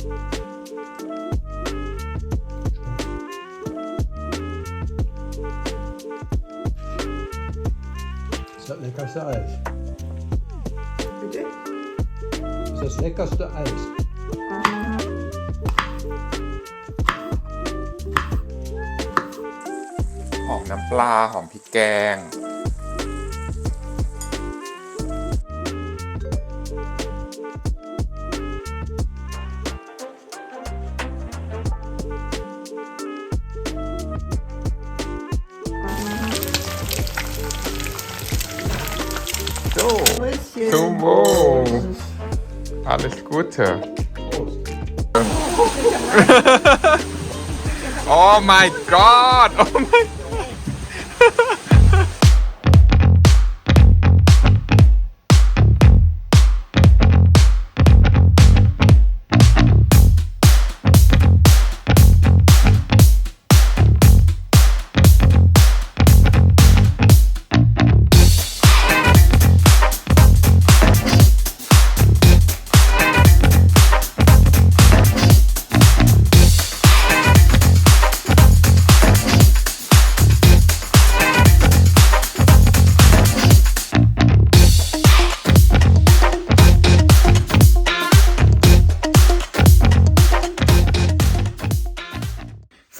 Is dat lekkerste ijs? Bitte? Is dat het lekkerste ijs? หอมน้ำปลา หอมพริกแกง Wow. Alles Gute. oh mein Gott. Oh mein Gott.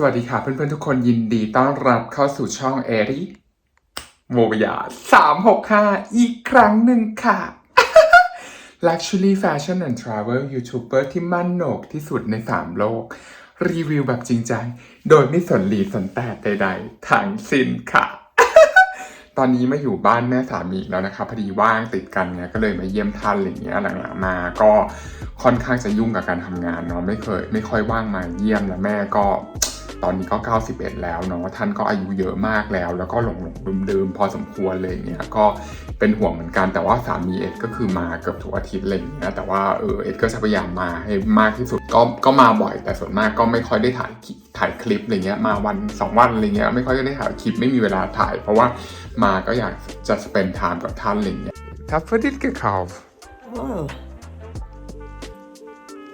สวัสดีค่ะเพื่อนๆทุกคนยินดีต้อนรับเข้าสู่ช่องเอริโมบยา365อีกครั้งหนึ่งค่ะ Luxury Fashion and Travel YouTuber ที่มั่นโหนกที่สุดใน3โลก รีวิวแบบจริงใจโดยไม่สนหลีสนแตดใดๆทั้งสิ้นค่ะ ตอนนี้มาอยู่บ้านแม่สามีแล้วนะครับพอดีว่างติดกันเนี่ยก็เลยมาเยี่ยมท่านอะไรเงี้ยหลังๆมาก็ค่อนข้างจะยุ่งกับการทำงานเนาะไม่เคย ไม่ค่อยว่างมาเยี่ยมและแม่ก็ ตอนนี้ก็ 91 แล้วเนาะท่านก็อายุเยอะมากแล้ว แล้วก็หลงหลงลืมลืมๆพอสมควรเลยอย่างเงี้ยก็เป็นห่วงเหมือนกันแต่ว่าสามีเอ็ดก็คือมาเกือบทุกอาทิตย์อะไรอย่างเงี้ยแต่ว่าเออเอ็ดก็จะพยายามมาให้มากที่สุดก็ก็มาบ่อย แต่ส่วนมากก็ไม่ค่อยได้ถ่ายคลิปถ่ายคลิปอะไรเงี้ยมาวันสองวันอะไรเงี้ยไม่ค่อยได้ถ่ายคลิปไม่มีเวลาถ่าย เพราะว่ามาก็อยากจะ spend time กับท่านอะไรเงี้ยทัฟเฟอร์ดิสเกคาฟ Oh.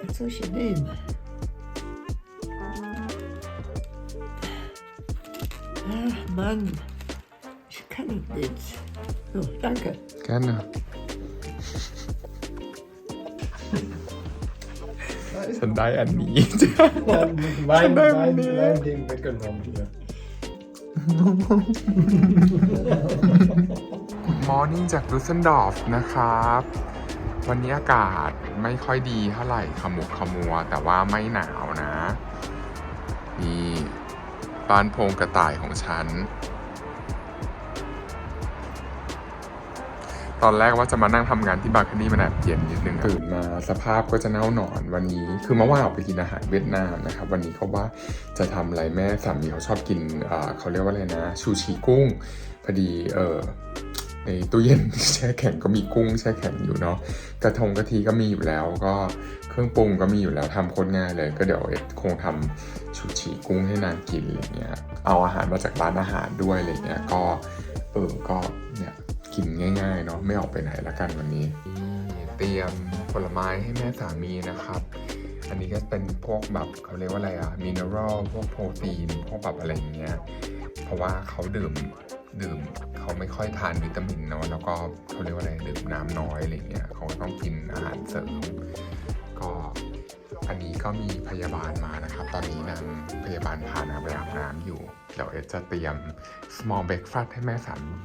That's so schön. Ach Mann, ich kann es nicht. So, danke. แค่น่ะฉันได้อันนี้ Mein, mein, Nein, mein, nee. mein Ding weggenommen hier. Good morning จากดุสเซนดอร์ฟนะครับ วันนี้อากาศไม่ค่อยดีเท่าไหร่ขมุกขมัว แต่ว่าไม่หนาวนะ นี่ บ้านโพงกระต่ายของฉัน ตอนแรกว่าจะมานั่งทำงานที่บาร์คนี่มันแอบเย็นนิดนึงตื่นมาสภาพก็จะเน่าหนอนวันนี้ คือเมื่อวานออกไปกินอาหารเวียดนามนะครับ วันนี้เขาว่าจะทำอะไรแม่สามีเขาชอบกินเขาเรียกว่าอะไรนะ ชูชีกุ้งพอดีเออ ในตู้เย็นแช่แข็งก็มีกุ้งแช่แข็งอยู่เนาะกระทงกะทิก็มีอยู่แล้ว ก็เครื่องปรุงก็มีอยู่แล้วทำโคตรง่ายเลย ก็เดี๋ยวเอ็ดคงทำชูชีกุ้งให้นางกินอะไรเงี้ยเอาอาหารมาจากร้านอาหารด้วยอะไรเงี้ยก็เออก็เนี่ยกินง่ายๆเนาะไม่ออกไปไหนละกันวันนี้ เตรียมผลไม้ให้แม่สามีนะครับ อันนี้ก็เป็นพวกแบบเขาเรียกว่าอะไรอะมินเนอรัลพวกโปรตีนพวกแบบอะไรเงี้ยเพราะว่าเขาดื่ม ดื่มเขาไม่ค่อยทานวิตามินเนาะแล้วก็เขาเรียกว่าอะไรดื่มน้ำน้อยอะไรเงี้ยเขาต้องกินอาหารเสริม ก็อันนี้ก็มีพยาบาลมานะครับ ตอนนี้นางพยาบาลพานางไปอาบน้ำอยู่ เดี๋ยวเอจะเตรียม small breakfast ให้แม่สามี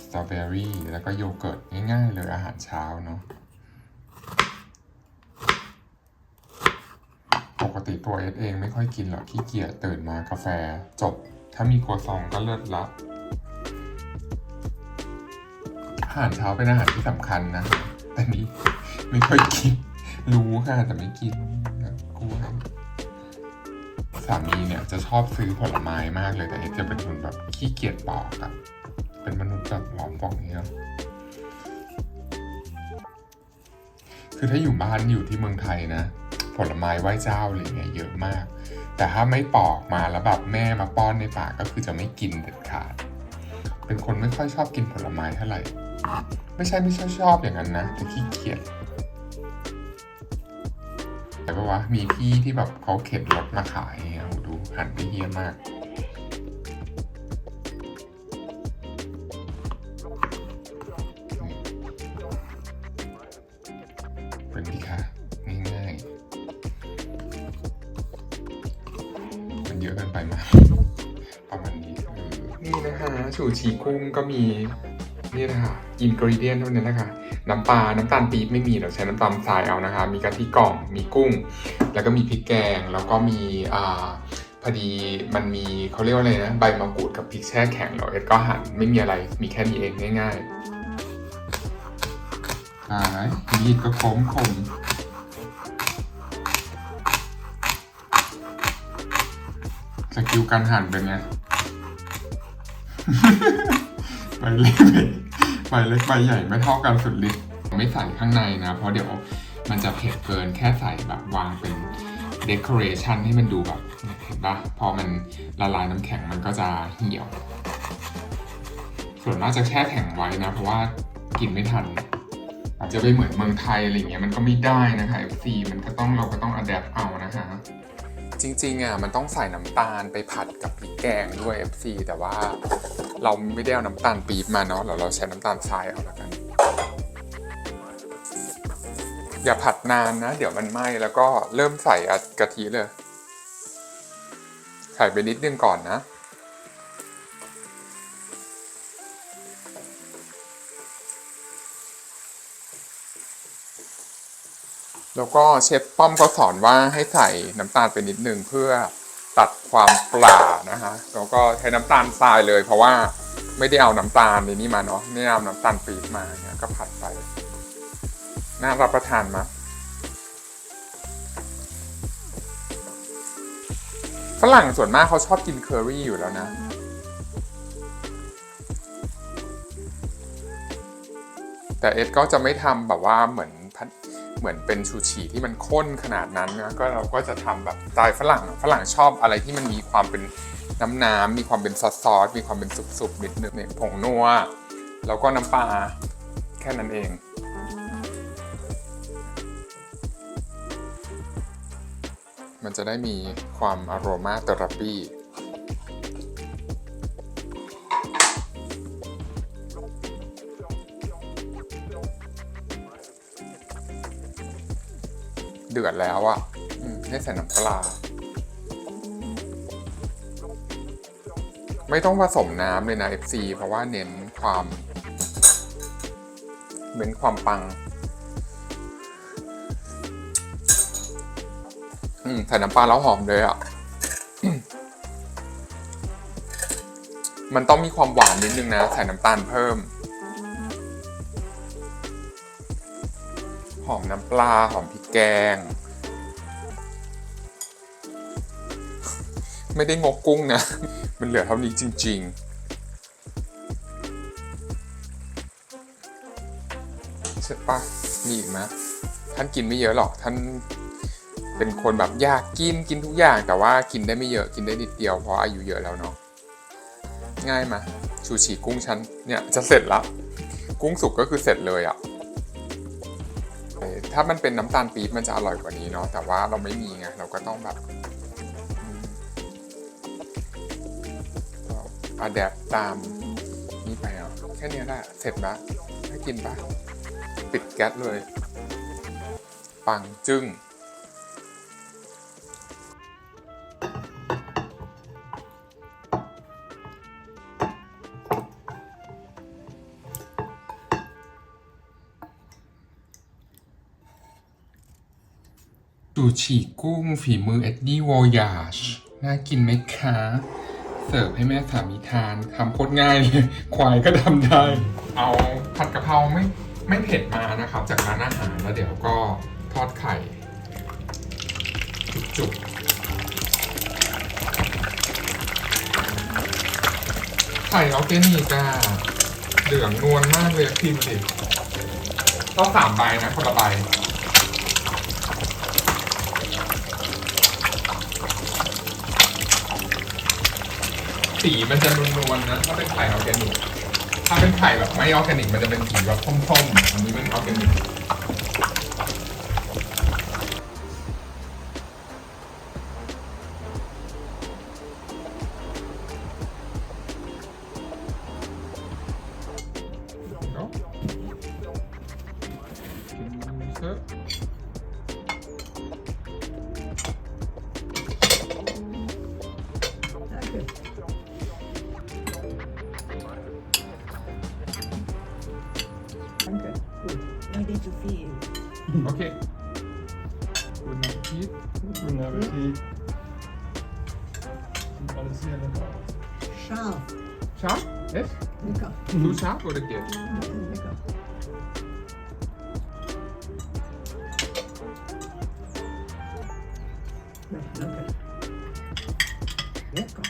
สตรอเบอรี่แล้วก็โยเกิร์ตง่ายๆเลยอาหารเช้าเนาะ ป กติตัวเอสเองไม่ค่อยกินหรอกขี้เกียจตื่นมากาแฟ จบ ถ้ามีครัวซองก็เลิศละอาหารเช้าเป็นอาหารที่สำคัญนะ แต่นี้ไม่ค่อยกิน รู้ค่ะแต่ไม่กินกลัวสามีเนี่ยจะชอบซื้อผลไม้มากเลยแต่เอสจะเป็นคนแบบขี้เกียจปอกอะเป็นมนุษย์แบบหลอมปอกอย่างเงี้ยคือถ้าอยู่บ้านอยู่ที่เมืองไทยนะ ผลไม้ไหว้เจ้าอะไรเงี้ยเยอะมาก แต่ถ้าไม่ปอกมาแล้วแบบแม่มาป้อนในปากก็คือจะไม่กินเด็ดขาด เป็นคนไม่ค่อยชอบกินผลไม้เท่าไหร่ ไม่ใช่ไม่ใช่ชอบอย่างนั้นนะ แต่ขี้เกียจแต่ปะวะมีพี่ที่แบบเขาเข็นรถมาขายอาดูหันไปเฮี้ยมากเป็นดีค่ะ นะประมาณนี้นี่นะคะชูชีกุ้งก็มีนี่นะคะอินกริเดียนเท่านั้นนะคะ น้ำปลา น้ำตาลปี๊บไม่มีเราใช้น้ำตาลทรายเอานะคะ มีกะทิกล่อง มีกุ้ง แล้วก็มีพริกแกง แล้วก็มีอ่าพอดีมันมีเขาเรียกว่าอะไรนะ ใบมะกรูดกับพริกแช่แข็งเราเอ็ดก็หั่นไม่มีอะไร มีแค่นี้เองง่ายๆอ่ามีดก็คมคม สกิลการหั่นเป็นไงใบเล็กใบเล็กใบใหญ่ไม่เท่ากันสุดฤทธิ์ไม่ใส่ข้างในนะ เพราะเดี๋ยวมันจะเผ็ดเกินแค่ใส่แบบวางเป็นเด o อเรชันให้มันดูแบบเนี่ยเห็นปะพอมันละลายน้ำแข็งมันก็จะเหี่ยว ส่วนมากจะแช่แข็งไว้นะ เพราะว่ากินไม่ทัน อาจจะไปเหมือนเมืองไทยอะไรเงี้ยมันก็ไม่ได้นะคะ FC มันก็ต้องเราก็ต้องอัดแอปเอานะคะ จริงๆอะมันต้องใส่น้ำตาลไปผัดกับพริกแกงด้วย FC แต่ว่าเราไม่ได้เอาน้ำตาลปี๊บมาเนาะเราเราใช้น้ำตาลทรายเอาแล้วกัน อย่าผัดนานนะ เดี๋ยวมันไหม้แล้วก็เริ่มใส่กะทิเลย ใส่ไปนิดนึงก่อนนะ แล้วก็เชฟป้อมเขาสอนว่าให้ใส่น้ำตาลไปนิดนึงเพื่อตัดความปลานะฮะแล้วก็ใช้น้ำตาลทรายเลย เพราะว่าไม่ได้เอาน้ำตาลในนี้มาเนาะไม่เอาน้ำตาลปี๊บมาเนี่ยก็ผัดไปน่ารับประทานมะฝรั่งส่วนมากเขาชอบกินเคอรี่อยู่แล้วนะแต่เอ็ดก็จะไม่ทำแบบว่าเหมือน เหมือนเป็นชูชีที่มันข้นขนาดนั้นนะก็เราก็จะทำแบบสไตล์ฝรั่งฝรั่งชอบอะไรที่มันมีความเป็นน้ำน้ำมีความเป็นซอสซอสมีความเป็นสุบๆนิดนึงเนี่ยผงนัวแล้วก็น้ำปลาแค่นั้นเองมันจะได้มีความอโรมาเตอราปี เดือดแล้วอะให้ใส่น้ำปลา ไม่ต้องผสมน้ำเลยนะ FC เพราะว่าเน้นความเน้นความปังอืมใส่น้ำปลาแล้วหอมเลยอะ มันต้องมีความหวานนิดนึงนะ ใส่น้ำตาลเพิ่ม หอมน้ำปลา หอมพริกแกง ไม่ได้งกกุ้งนะ มันเหลือเท่านี้จริง ๆ ใช่ปะมีอีกไหมท่านกินไม่เยอะหรอกท่านเป็นคนแบบอยากกินกินทุกอย่างแต่ว่ากินได้ไม่เยอะกินได้นิดเดียวเพราะอายุเยอะแล้วเนาะง่ายไหมชูชีกุ้งชั้นเนี่ยจะเสร็จแล้วกุ้งสุกก็คือเสร็จเลยอะ่ะ ถ้ามันเป็นน้ำตาลปี๊บมันจะอร่อยกว่านี้เนาะแต่ว่าเราไม่มีไงเราก็ต้องแบบอาแดปตามนี่ไปอะแค่นี้แหละเสร็จละให้กินปะปิดแก๊สเลย ปังจึ้ง ชิกุ้งฝีมือเอ็ดดี้วอยาชน่ากินไหมคะ เสิร์ฟให้แม่สามีทานทำโคตรง่ายเลย ควายก็ทำได้ เอาผัดกะเพราไม่ไม่เผ็ดมานะครับ จากร้านอาหารแล้วเดี๋ยวก็ทอดไข่ จุกๆไข่ออร์แกนิกอะเหลืองนวลมากเลยพิมพ์ดิต้องสามใบนะคนละใบ สีมันจะนวลๆนะ ถ้าเป็นไข่ออร์แกนิก ถ้าเป็นไข่แบบไม่ออร์แกนิกมันจะเป็นสีแบบส้มๆอันนี้เป็นออร์แกนิก zu viel. Okay. Guten Appetit. Guten Appetit. Sieht alles sehr lecker aus. Scharf. Scharf? Echt? Lecker. Zu scharf oder geht? Lecker. Lecker.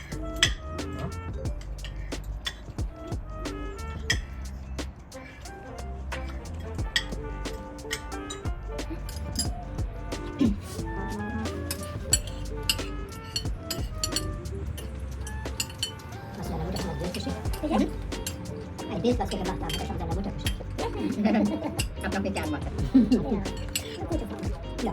Just parce que le matin, ça dans la bouche. Après, on fait calme. Là, là.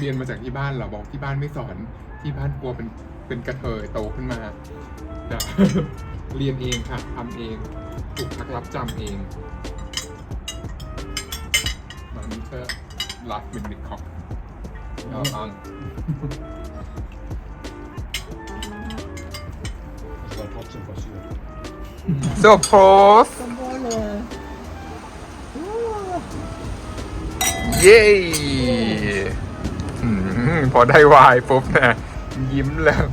เรียนมาจากที่บ้านเหราบอกที่บ้านไม่สอนที่บ้านกลัวเป็นเป็นกระเทยโตขึ้นมาจะเรียนเองค่ะทำเองถูกพักรับจำเองมันเธอรักเป็นมิดคอกเอาอัง Das war trotzdem passiert. so Prost Zum Wohle. Oh, เย้อืม พอได้วายปุ๊บเนี่ยยิ้มแล้ว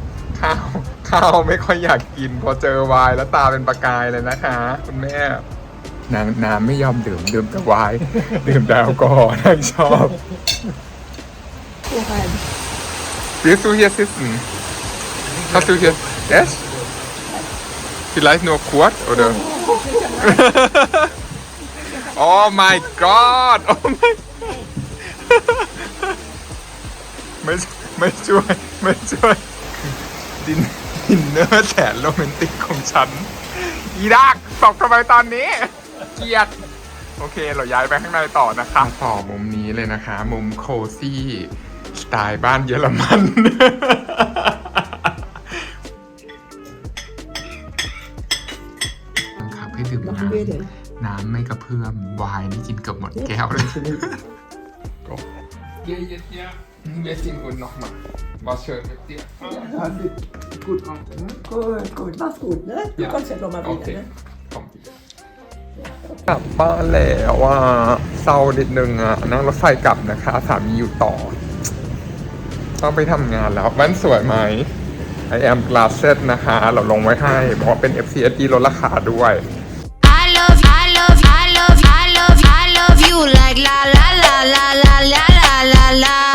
ข้าวข้าวไม่ค่อยอยากกิน พอเจอวายแล้วตาเป็นประกายเลยนะคะคุณแม่นางน้ำไม่ยอมดื่มดื่มแต่วายดื่มแต่แอลกอฮอล์นางชอบ Vorheim. Willst du hier sitzen? Hast du hier Echt? Vielleicht nur kurz oder? oh mein Gott! Oh mein ไม่ไม่ช่วย ไม่ช่วย ดินดินเนอร์แสนโรแมนติกของฉัน อีดักตกทำไมตอนนี้ เกลียด โอเค เราย้ายไปข้างในต่อนะคะ ต่อมุมนี้เลยนะคะ มุมโคซี่สไตล์บ้านเยอรมันบังคับให้ดื่ม Noch น้ ein Wedel. ำน้ำไม่กระเพื่อมไวน์นี่กินเกือบหมดแก้วเลยก็ เย้เย้เย้เวสินคุณ noch mal was schön mit dir gut auch Gut, gut. Mach's gut, ne? Du Ja. kommst ja noch mal wieder, Okay. ne? กลับบ้านแล้วว่าเศร้านิดนึงอะนั่งรถไฟกลับนะคะ สามีอยู่ต่อ ต้องไปทำงานแล้วบ้านสวยไหม I am glasses นะคะ เราลงไว้ให้ บอกว่าเป็น FCSD ลดราคาด้วย I love, I love, I love, I love, I love you like la la la la la la la la la.